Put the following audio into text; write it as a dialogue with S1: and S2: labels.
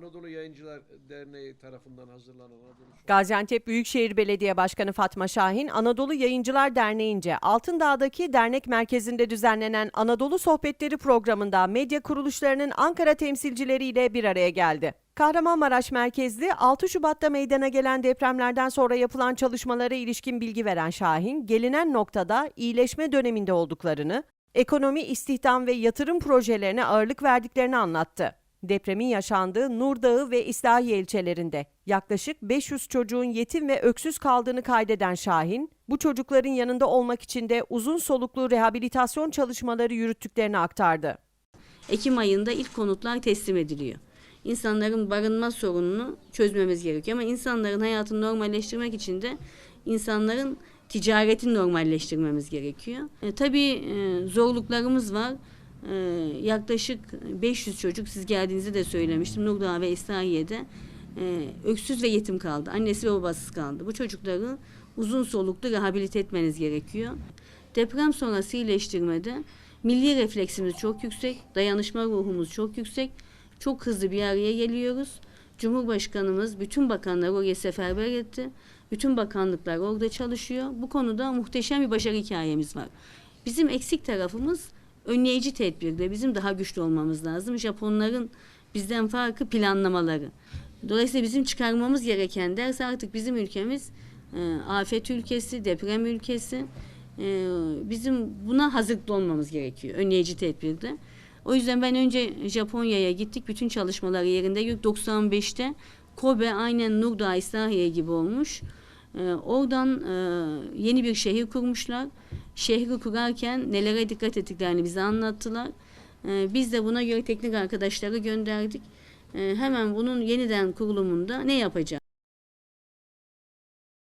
S1: Anadolu Yayıncılar Derneği tarafından hazırlanan Anadolu
S2: Gaziantep Büyükşehir Belediye Başkanı Fatma Şahin, Anadolu Yayıncılar Derneği'nce Altındağ'daki dernek merkezinde düzenlenen Anadolu Sohbetleri programında medya kuruluşlarının Ankara temsilcileriyle bir araya geldi. Kahramanmaraş merkezli 6 Şubat'ta meydana gelen depremlerden sonra yapılan çalışmalara ilişkin bilgi veren Şahin, gelinen noktada iyileşme döneminde olduklarını, ekonomi, istihdam ve yatırım projelerine ağırlık verdiklerini anlattı. Depremin yaşandığı Nurdağı ve İslahiye ilçelerinde yaklaşık 500 çocuğun yetim ve öksüz kaldığını kaydeden Şahin, bu çocukların yanında olmak için de uzun soluklu rehabilitasyon çalışmaları yürüttüklerini aktardı.
S3: Ekim ayında ilk konutlar teslim ediliyor. İnsanların barınma sorununu çözmemiz gerekiyor ama insanların hayatını normalleştirmek için de insanların ticaretini normalleştirmemiz gerekiyor. E, tabii e, zorluklarımız var. E, yaklaşık 500 çocuk siz geldiğinizde de söylemiştim Nurdağ ve İslahiye'de e, öksüz ve yetim kaldı. Annesi ve babasız kaldı. Bu çocukları uzun soluklu rehabilite etmeniz gerekiyor. Deprem sonrası iyileştirmede milli refleksimiz çok yüksek, dayanışma ruhumuz çok yüksek. Çok hızlı bir araya geliyoruz. Cumhurbaşkanımız bütün bakanları oraya seferber etti. Bütün bakanlıklar orada çalışıyor. Bu konuda muhteşem bir başarı hikayemiz var. Bizim eksik tarafımız önleyici tedbirde bizim daha güçlü olmamız lazım. Japonların bizden farkı planlamaları. Dolayısıyla bizim çıkarmamız gereken ders artık bizim ülkemiz e, afet ülkesi, deprem ülkesi. E, bizim buna hazırlıklı olmamız gerekiyor önleyici tedbirde. O yüzden ben önce Japonya'ya gittik. Bütün çalışmaları yerinde. 95'te Kobe aynen Nurdağ İslahiye gibi olmuş. Ee, oradan e, yeni bir şehir kurmuşlar. Şehri kurarken nelere dikkat ettiklerini bize anlattılar. Ee, biz de buna göre teknik arkadaşları gönderdik. Ee, hemen bunun yeniden kurulumunda ne yapacağız?